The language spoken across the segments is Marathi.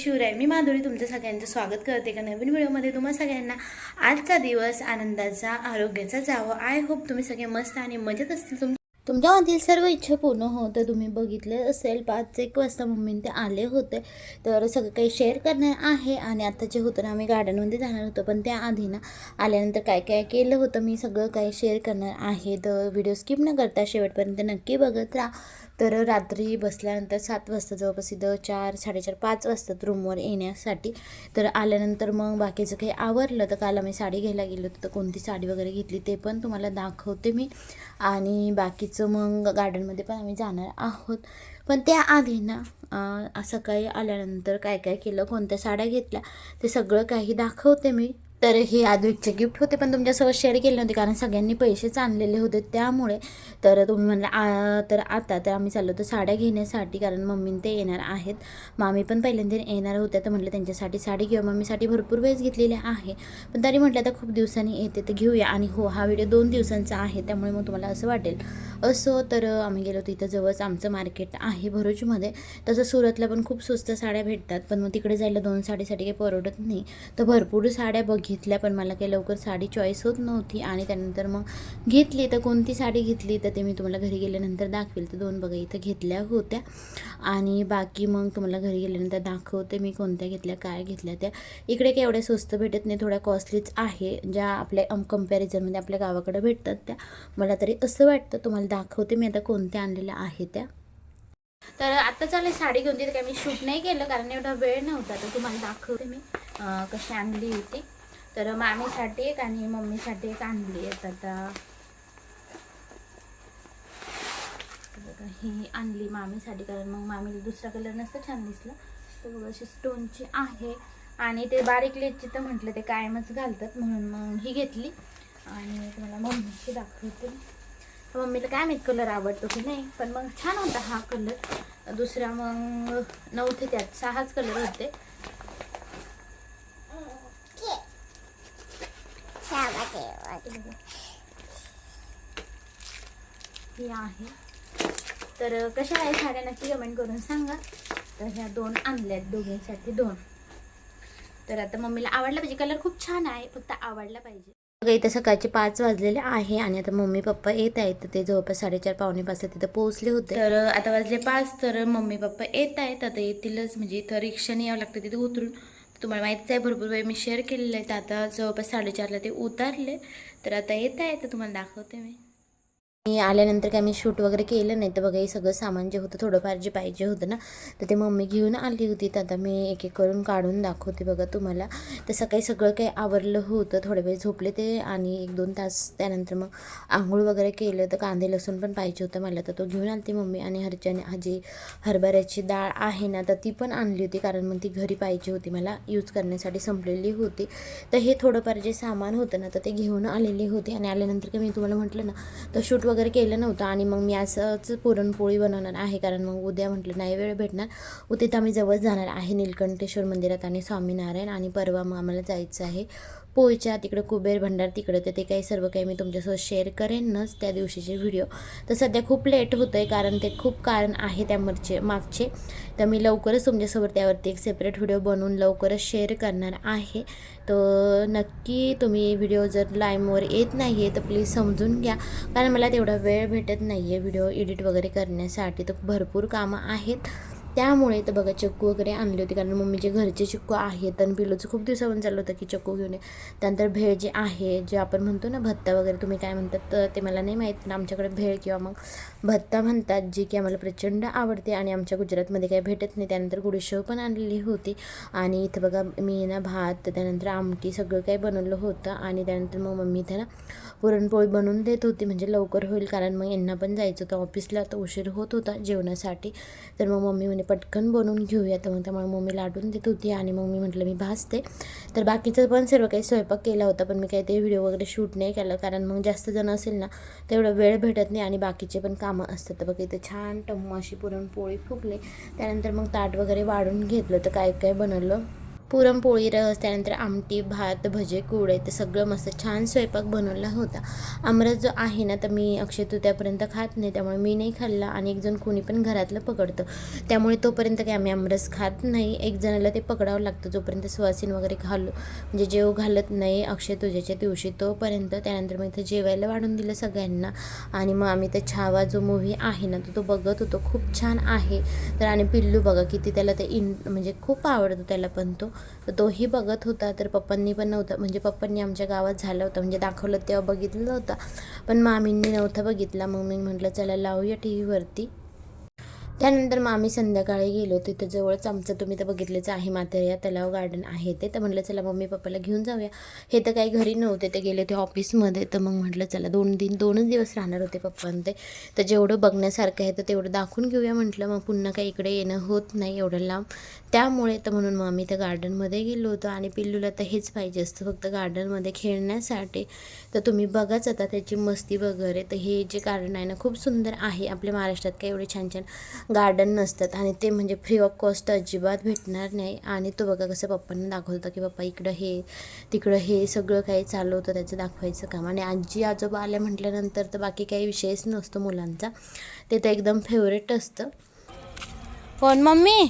शिवराय मी माधुरी तुमचं सगळ्यांचं स्वागत करते का नवीन व्हिडिओमध्ये. तुम्हा सगळ्यांना आजचा दिवस आनंदाचा आरोग्याचा जावं. आय होप तुम्ही सगळे मस्त आणि मजेत असतील. तुम तुमच्यामधील सर्व इच्छा पूर्ण होतं तुम्ही बघितलं असेल पाच एक वाजता मम्मी ते आले होते. तर सगळं काही शेअर करणार आहे आणि आता जे होतं ना आम्ही गार्डनमध्ये जाणार होतो पण त्याआधी ना आल्यानंतर काय काय केलं होतं मी सगळं काही शेअर करणार आहे. तर व्हिडिओ स्किप न करता शेवटपर्यंत नक्की बघत राहा. तर रात्री बसल्यानंतर सात वाजता जवळपास इथं चार साडेचार पाच वाजतात रूमवर येण्यासाठी. तर आल्यानंतर मग बाकीचं काही आवरलं तर काल आम्ही साडी घ्यायला गेलो तर कोणती साडी वगैरे घेतली ते पण तुम्हाला दाखवते मी. आणि बाकीचं मग गार्डनमध्ये पण आम्ही जाणार आहोत. पण त्याआधी ना सकाळी आल्यानंतर काय काय केलं कोणत्या साड्या घेतल्या ते सगळं काही दाखवते मी. तर हे आद्विकचे गिफ्ट होते पण तुमच्यासोबत शेअर केले नव्हते कारण सगळ्यांनी पैसेच आणलेले होते त्यामुळे. तर तुम्ही म्हणला तर आता तर आम्ही चाललो होतो साड्या घेण्यासाठी कारण मम्मी ते येणार आहेत. मामी पण पहिल्यांदा येणार होत्या तर म्हटलं त्यांच्यासाठी साडी घेऊ मम्मीसाठी भरपूर वेळेस घेतलेली आहे पण तरी म्हटलं आता खूप दिवसांनी येते तर घेऊया. आणि हो हा व्हिडिओ दोन दिवसांचा आहे त्यामुळे मग तुम्हाला असं वाटेल. असो तर आम्ही गेलो होतो इथं जवळच आमचं मार्केट आहे भरूचमध्ये. तसं सुरतला पण खूप स्वस्त साड्या भेटतात पण मग तिकडे जायला दोन साडीसाठी काही परवडत नाही. तर भरपूर साड्या घेतल्या पण मला काही लवकर साडी चॉईस होत नव्हती. आणि त्यानंतर मग घेतली. तर कोणती साडी घेतली? तर ते मी तुम्हाला घरी गेल्यानंतर दाखवेल. तर दोन बघा इथं घेतल्या होत्या. आणि बाकी मग तुम्हाला घरी गेल्यानंतर दाखवते मी कोणत्या घेतल्या काय घेतल्या त्या. इकडे काही एवढ्या स्वस्त भेटत नाही थोड्या कॉस्टलीच आहे. ज्या आपल्या कम्पॅरिझनमध्ये आपल्या गावाकडे भेटतात त्या. मला तरी असं वाटतं. तुम्हाला दाखवते मी आता कोणत्या आणलेल्या आहे त्या. तर आता चालेल साडी घेऊन तिथे काय मी शूट नाही केलं कारण एवढा वेळ नव्हता. तर तुम्हाला दाखवते मी कशी आणली होती. तर मामीसाठी एक आणि मम्मीसाठी एक आणली आहेत आता. ही आणली मामीसाठी कारण मग मामीला दुसरा कलर नसतं छान दिसलं. तर बघा अशी स्टोनची आहे. आणि ते बारीक लेसची तर म्हटलं ते कायमच घालतात. म्हणून मग ही घेतली. आणि तुम्हाला मम्मीची दाखवते. मम्मीला काय माहीत कलर आवडतो की नाही पण मग छान होता हा कलर दुसरा मग नव्हते त्यात सहाच कलर होते. हे आहे. तर कशा आहे साड्या नक्की कमेंट करून सांगा. तर ह्या दोन आणल्यात दोघींसाठी दोन. तर आता मम्मीला आवडला पाहिजे. कलर खूप छान आहे फक्त आवडला पाहिजे. बघा इथं सकाळचे पाच वाजलेले आहे आणि आता मम्मी पप्पा येत आहेत. तर ते जवळपास साडेचार पावणे पाच तिथं पोहोचले होते. तर आता वाजले पाच. तर मम्मी पप्पा येत आहेत. आता येतीलच. म्हणजे इथं रिक्षाने यावं लागतं तिथे उतरून. तुम्हाला माहितीच आहे भरपूर वेळ मी शेअर केलेलं आहे. तर आता जवळपास साडेचारला ते उतारले. तर आता येत आहे तर तुम्हाला दाखवते मी. मी आल्यानंतर काय मी शूट वगैरे केलं नाही. तर बघा हे सगळं सामान जे होतं थोडंफार जे पाहिजे होतं ना तर ते मम्मी घेऊन आली होती. तर आता मी एक एक करून काढून दाखवते बघा तुम्हाला. तर सकाळी सगळं काही आवरलं होतं थोडे वेळ झोपले ते आणि एक दोन तास त्यानंतर मग आंघोळ वगैरे केलं. तर कांदे लसूण पण पाहिजे होतं मला. तर तो घेऊन आली मम्मी आणि हरच्याने जी हरभऱ्याची डाळ आहे ना तर ती पण आणली होती. कारण मग ती घरी पाहिजे होती मला यूज करण्यासाठी संपलेली होती. तर हे थोडंफार जे सामान होतं ना तर ते घेऊन आलेली होती. आणि आल्यानंतर काय मी तुम्हाला म्हटलं ना तर शूट वगैरे केलं नव्हतं आणि मग मी असंच पुरणपोळी बनवणार आहे कारण मग उद्या म्हटलं नाही वेळ भेटणार. उद्या तर आम्ही जवळ जाणार आहे नीलकंठेश्वर मंदिरात आणि स्वामीनारायण आणि परवा मग आम्हाला जायचं आहे. पोयच्या तिकडं कुबेर भंडार तिकडं तर ते काही सर्व काही मी तुमच्यासोबत शेअर करेनच त्या दिवशीचे व्हिडिओ तर सध्या खूप लेट होतं आहे कारण ते खूप कारण आहे त्यामरचे मागचे. तर मी लवकरच तुमच्यासोबत त्यावरती एक सेपरेट व्हिडिओ बनवून लवकरच शेअर करणार आहे. तर नक्की तुम्ही व्हिडिओ जर लाईमवर येत नाही आहे तर प्लीज समजून घ्या. कारण मला तेवढा वेळ भेटत नाही आहे व्हिडिओ एडिट वगैरे करण्यासाठी. तर भरपूर कामं आहेत. त्यामुळे तर बघा चक्कू वगैरे आणले होते. कारण मम्मीचे घरचे चिक्कू आहेत आणि पिलोचं खूप दिवसापासून चाललं होतं की चक्कू घेऊन ये. त्यानंतर भेळ जे आहे जे आपण म्हणतो ना भत्ता वगैरे तुम्ही काय म्हणतात तर ते मला नाही माहीत. पण आमच्याकडे भेळ किंवा मग भत्ता म्हणतात जी की आम्हाला प्रचंड आवडते आणि आमच्या गुजरातमध्ये काही भेटत नाही. त्यानंतर गुडीशेव पण आणलेली होती. आणि इथं बघा मी ना भात त्यानंतर आमटी सगळं काही बनवलं होतं. आणि त्यानंतर मग मम्मी इथं ना पुरणपोळी बनवून देत होती. म्हणजे लवकर होईल कारण मग यांना पण जायचं होतं ऑफिसला तर उशीर होत होता जेवणासाठी. तर मग मम्मी म्हणे पटकन बनवून घेऊया. तर मग त्यामुळे मम्मी लाटून देत होती आणि मग मी म्हटलं मी भासते तर बाकीचं पण सर्व काही स्वयंपाक केला होता पण मी काही ते व्हिडिओ वगैरे शूट नाही केलं कारण मग जास्त जण असेल ना तेवढा वेळ भेटत नाही आणि बाकीचे पण कामं असतात. तर बघा इथं छान टम्मू अशी पुरणपोळी फुगली. त्यानंतर मग ताट वगैरे वाढून घेतलं तर काय काय बनवलं? पुरणपोळी रस त्यानंतर आमटी भात भजे कुरडे ते सगळं मस्त छान स्वयंपाक बनवला होता. आमरस जो आहे ना तर मी अक्षय तृतीयापर्यंत खात नाही त्यामुळे मी नाही खाल्ला आणि एकजण कुणी कोणी पण घरातलं पकडतं. त्यामुळे तोपर्यंत काही आम्ही आमरस खात नाही. एक जणाला ते पकडावं लागतं जोपर्यंत सुवासीन वगैरे घालू म्हणजे जेव घालत नाही अक्षय तुझ्याच्या दिवशी तोपर्यंत. त्यानंतर मग इथं जेवायला वाढून दिलं सगळ्यांना आणि मग आम्ही त्या छावा जो मूव्ही आहे ना तो तो बघत होतो. खूप छान आहे. तर आणि पिल्लू बघा किती त्याला ते इन म्हणजे खूप आवडतो त्याला पण तो. तर तोही बघत होता तर पप्पांनी पण नव्हता म्हणजे पप्पांनी आमच्या गावात झालं होतं म्हणजे दाखवलं तेव्हा बघितलं होतं. पण मामींनी नव्हता बघितला मग मी म्हटलं चला लावूया टी व्हीवरती त्यानंतर मग आम्ही संध्याकाळी गेलो. तिथं जवळच आमचं तुम्ही तर बघितलंच आहे माथेऱ्या तलाव गार्डन आहे ते. तर म्हटलं चला मम्मी पप्पाला घेऊन जाऊया. हे तर काही घरी नव्हते. ते गेले होते ऑफिसमध्ये तर मग म्हटलं चला दोन दिन दोनच दिवस राहणार होते पप्पांना ते. तर जेवढं बघण्यासारखं आहे तर तेवढं दाखवून घेऊया म्हटलं. मग पुन्हा काही इकडे येणं होत नाही एवढं लांब. त्यामुळे तर म्हणून मग आम्ही त्या गार्डनमध्ये गेलो होतो. आणि पिल्लूला तर हेच पाहिजे असतं फक्त गार्डनमध्ये खेळण्यासाठी. तर तुम्ही बघाच आता त्याची मस्ती वगैरे. तर हे जे गार्डन आहे ना खूप सुंदर आहे. आपल्या महाराष्ट्रात काही एवढे छान छान गार्डन नसतात आणि ते म्हणजे फ्री ऑफ कॉस्ट अजिबात भेटणार नाही. आणि तो बघा कसं पप्पांना दाखवत की पप्पा इकडं हे तिकडं हे सगळं काही चालू होतं त्याचं दाखवायचं काम. आणि आजी आजोबा आल्या म्हटल्यानंतर तर बाकी काही विषयच नसतो मुलांचा. ते तर एकदम फेवरेट असतं. कोण मम्मी?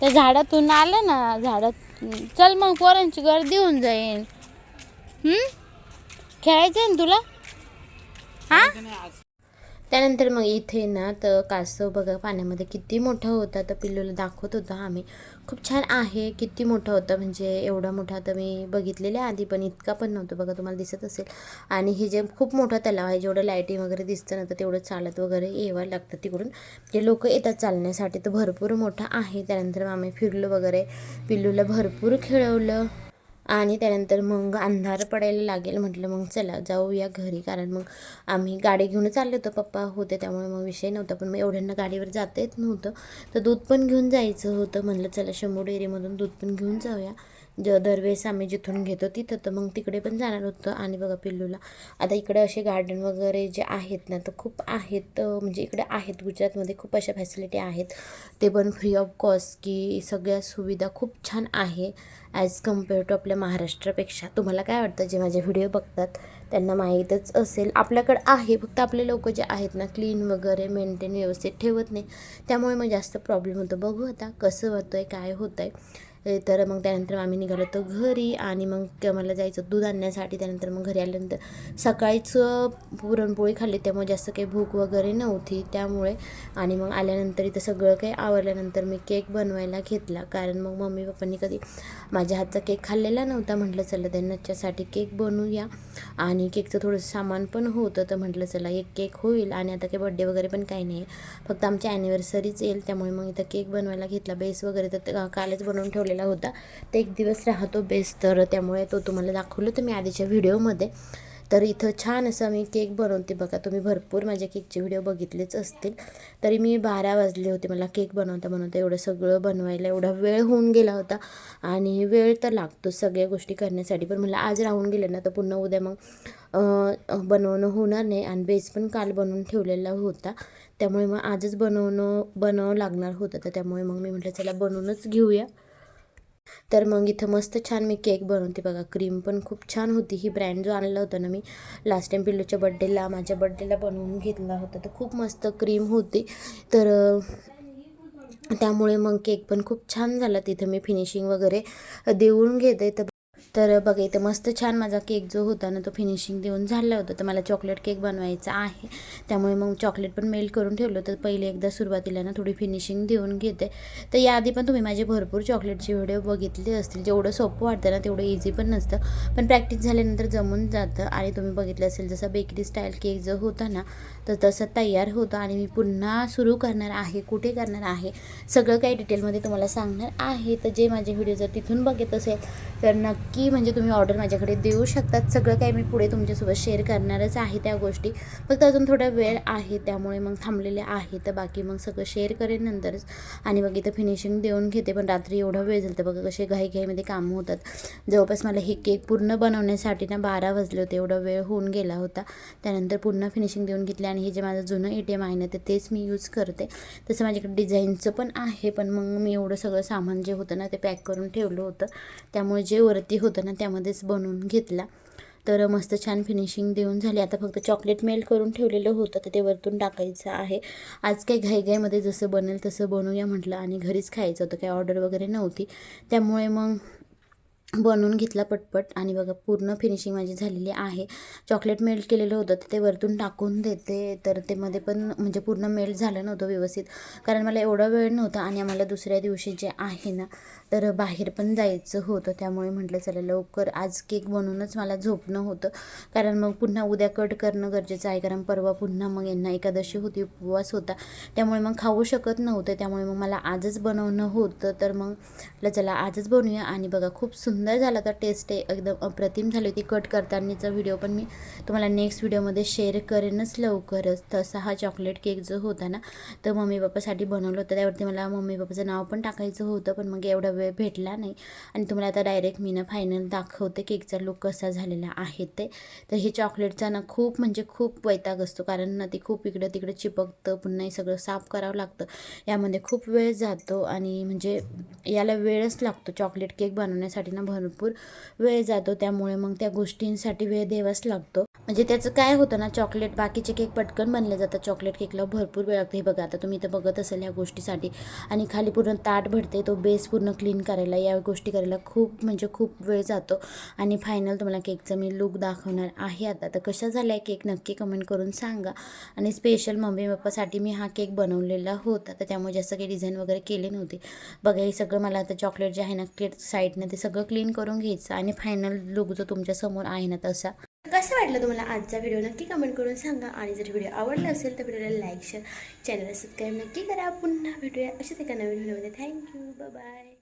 त्या झाडातून आलं ना झाडात चल मग पोरांची गर्दी होऊन जाईल हम्म? खेळायचं आहे ना तुला? हा? त्यानंतर मग इथे ना तर कासव बघा पाण्यामध्ये किती मोठा होता. तर पिल्लूला दाखवत होता आम्ही. खूप छान आहे किती मोठा होता. म्हणजे एवढा मोठा तर मी बघितलेला आधी पण इतका पण नव्हतं. बघा तुम्हाला दिसत असेल. आणि हे जे खूप मोठा तलाव आहे जेवढं लाईटिंग वगैरे दिसतं ना तर तेवढं चालत वगैरे यावं लागतं तिकडून. जे लोक येतात चालण्यासाठी तर भरपूर मोठा आहे. त्यानंतर मग आम्ही फिरलो वगैरे. पिल्लूला भरपूर खेळवलं. आणि त्यानंतर मग अंधार पडायला लागेल. म्हटलं मग चला जाऊया घरी. कारण मग आम्ही गाडी घेऊन चाललो होतो. पप्पा होते त्यामुळे मग विषय नव्हता. पण मग एवढ्यांना गाडीवर जाता येत नव्हतं. तर दूध पण घेऊन जायचं होतं. म्हटलं चला शंभू डेअरीमधून दूध पण घेऊन जाऊया. ज दरवेळेस आम्ही जिथून घेतो तिथं तर मग तिकडे पण जाणार होतं आणि बघा पिल्लूला. आता इकडे असे गार्डन वगैरे जे आहेत ना तर खूप आहेत म्हणजे इकडे आहेत गुजरातमध्ये खूप अशा फॅसिलिटी आहेत. ते पण फ्री ऑफ कॉस्ट की सगळ्या सुविधा खूप छान आहे ॲज कंपेअर टू आपल्या महाराष्ट्रापेक्षा. तुम्हाला काय वाटतं? जे माझे व्हिडिओ बघतात त्यांना माहीतच असेल. आपल्याकडं आहे फक्त आपले लोक जे आहेत ना क्लीन वगैरे मेंटेन व्यवस्थित ठेवत नाही. त्यामुळे मग जास्त प्रॉब्लेम होतो. बघू आता कसं होतं आहे काय होतं आहे तर मग त्यानंतर आम्ही निघालो होतो घरी आणि मग मला जायचं दूध आणण्यासाठी. त्यानंतर मग घरी आल्यानंतर सकाळीच पुरणपोळी खाल्ली. त्यामुळे जास्त काही भूक वगैरे नव्हती त्यामुळे. आणि मग आल्यानंतर इथं सगळं काही आवरल्यानंतर मी केक बनवायला घेतला. कारण मग मम्मी पप्पांनी कधी माझ्या हातचा केक खाल्लेला नव्हता. म्हटलं चला त्यांच्यासाठी केक बनवूया. आणि केकचं थोडंसं सामान पण होतं. तर म्हटलं चला एक केक होईल. आणि आता काही बड्डे वगैरे पण काही नाही. फक्त आमची ॲनिव्हर्सरीच येईल. त्यामुळे मग इथं केक बनवायला घेतला. बेस वगैरे तर कालच बनवून ठेवलेला होता. तर एक दिवस राहतो बेस तर त्यामुळे तो तुम्हाला दाखवलं तर मी आधीच्या व्हिडिओमध्ये तर इथं छान असं मी केक बनवते बघा. तुम्ही भरपूर माझ्या केकचे व्हिडिओ बघितलेच असतील. तरी मी बारा वाजले होते मला केक बनवता बनवता. एवढं सगळं बनवायला एवढा वेळ होऊन गेला होता. आणि वेळ तर लागतो सगळ्या गोष्टी करण्यासाठी. पण मला आज राहून गेले ना तर पुन्हा उद्या मग बनवणं होणार नाही. आणि बेस पण काल बनवून ठेवलेला होता. त्यामुळे मग आजच बनवणं बनवावं लागणार होतं. तर त्यामुळे मग मी म्हटलं चला बनवूनच घेऊया. तर मग इथं मस्त छान मी केक बनवते बघा. क्रीम पण खूप छान होती. ही ब्रँड जो आणला होता ना मी लास्ट टाईम पिल्लूच्या बड्डेला माझ्या बड्डेला बनवून घेतला होता. तर खूप मस्त क्रीम होती. तर त्यामुळे मग केक पण खूप छान झाला. तिथं मी फिनिशिंग वगैरे देऊन घेते. तर तर बघा इथं मस्त छान माझा केक जो होता ना तो फिनिशिंग देऊन झाला होता. तर मला चॉकलेट केक बनवायचा आहे. त्यामुळे मग चॉकलेट पण मेल्ट करून ठेवलं. होतं पहिले एकदा सुरुवातीला ना थोडी फिनिशिंग देऊन घेते. तर याआधी पण तुम्ही माझे भरपूर चॉकलेटचे व्हिडिओ बघितले असतील. जेवढं सोपं वाटतं ना तेवढं इझी पण नसतं. पण प्रॅक्टिस झाल्यानंतर जमून जातं. आणि तुम्ही बघितलं असेल जसा बेकरी स्टाईल केक जो होता ना तर तसं तयार होतं. आणि मी पुन्हा सुरू करणार आहे. कुठे करणार आहे? सगळं काही डिटेलमध्ये तुम्हाला सांगणार आहे. तर जे माझे व्हिडिओ जर तिथून बघत असेल तर नक्की नक्की म्हणजे तुम्ही ऑर्डर माझ्याकडे देऊ शकतात. सगळं काही मी पुढे तुमच्यासोबत शेअर करणारच आहे त्या गोष्टी. फक्त अजून थोडा वेळ आहे त्यामुळे मग थांबलेले आहे. तर बाकी मग सगळं शेअर करेन नंतरच. आणि मग इथं फिनिशिंग देऊन घेते पण रात्री एवढा वेळ झालं तर बघा कसे घाईघाईमध्ये कामं होतात. जवळपास मला हे केक पूर्ण बनवण्यासाठी ना बारा वाजले होते एवढा वेळ होऊन गेला होता. त्यानंतर पुन्हा फिनिशिंग देऊन घेतले आणि हे जे माझं जुनं ए टी एम आहे ना तर तेच मी यूज करते. तसं माझ्याकडे डिझाईनचं पण आहे पण मग मी एवढं सगळं सामान जे होतं ना ते पॅक करून ठेवलं होतं. त्यामुळे जे वरती होतं ना त्यामध्येच बनवून घेतला. तर मस्त छान फिनिशिंग देऊन झाली. आता फक्त चॉकलेट मेल्ट करून ठेवलेलं होतं तर ते वरतून टाकायचं आहे. आज काही घाईघाईमध्ये जसं बनेल तसं बनवूया म्हटलं आणि घरीच खायचं होतं काही ऑर्डर वगैरे नव्हती. त्यामुळे मग बनवून घेतला पटपट. आणि बघा पूर्ण फिनिशिंग माझी झालेली आहे. चॉकलेट मेल्ट केलेलं होतं तर ते वरतून टाकून देते. तर ते मध्ये पण म्हणजे पूर्ण मेल्ट झालं नव्हतं व्यवस्थित. कारण मला एवढा वेळ नव्हता आणि आम्हाला दुसऱ्या दिवशी जे आहे ना तर बाहेर पण जायचं होतं. त्यामुळे म्हटलं चला लवकर आज केक बनवूनच मला झोपणं होतं. कारण मग पुन्हा उद्या कट करणं गरजेचं आहे. कारण परवा पुन्हा मग यांना एकादशी होती उपवास होता. त्यामुळे मग खाऊ शकत नव्हते. त्यामुळे मग मला आजच बनवणं होतं. तर मग म्हटलं चला आजच बनवूया. आणि बघा खूप सुंदर सुंदर झाला तर टेस्ट आहे एकदम अप्रतिम झाली होती. कट करतानाचा व्हिडिओ पण मी तुम्हाला नेक्स्ट व्हिडिओमध्ये शेअर करेनच लवकरच. तसा हा चॉकलेट केक जो होता ना तर मम्मी पप्पासाठी बनवलं होतं. त्यावरती मला मम्मी पप्पाचं नाव पण टाकायचं होतं पण मग एवढा वेळ भेटला नाही. आणि तुम्हाला आता डायरेक्ट मी ना फायनल दाखवते केकचा लुक कसा झालेला आहे ते. तर हे चॉकलेटचा ना खूप म्हणजे खूप वैताग असतो. कारण ना ते खूप इकडं तिकडं चिपकतं. पुन्हा हे सगळं साफ करावं लागतं. यामध्ये खूप वेळ जातो आणि म्हणजे याला वेळच लागतो. चॉकलेट केक बनवण्यासाठी ना भरपूर वेळ जातो त्यामुळे मग त्या गोष्टींसाठी वेळ द्यावाच लागतो. म्हणजे त्याचं काय होतं ना चॉकलेट बाकीचे केक पटकन बनले जातात. चॉकलेट केकला भरपूर वेळ लागतो. हे बघा आता तुम्ही इथं बघत असाल ह्या गोष्टीसाठी. आणि खाली पूर्ण ताट भरते तो बेस पूर्ण क्लीन करायला या गोष्टी करायला खूप म्हणजे खूप वेळ जातो. आणि फायनल तुम्हाला केकचं मी लुक दाखवणार आहे आता. तर कशा झाला आहे केक नक्की कमेंट करून सांगा. आणि स्पेशल मम्मी पप्पासाठी मी हा केक बनवलेला होता. तर त्यामुळे जास्त काही डिझाईन वगैरे केले नव्हते. बघा हे सगळं मला आता चॉकलेट जे आहे ना केक साईडनं ते सगळं क्लीन करून घ्यायचं. आणि फायनल लुक जो तुमच्यासमोर आहे ना तसा. कसं वाटलं तुम्हाला आजचा व्हिडिओ नक्की कमेंट करून सांगा. आणि जर व्हिडिओ आवडला असेल तर व्हिडिओला लाईक शेअर चॅनलला सबस्क्राईब नक्की करा. पुन्हा भेटूया अशाच एका नवीन व्हिडिओमध्ये थँक्यू बाय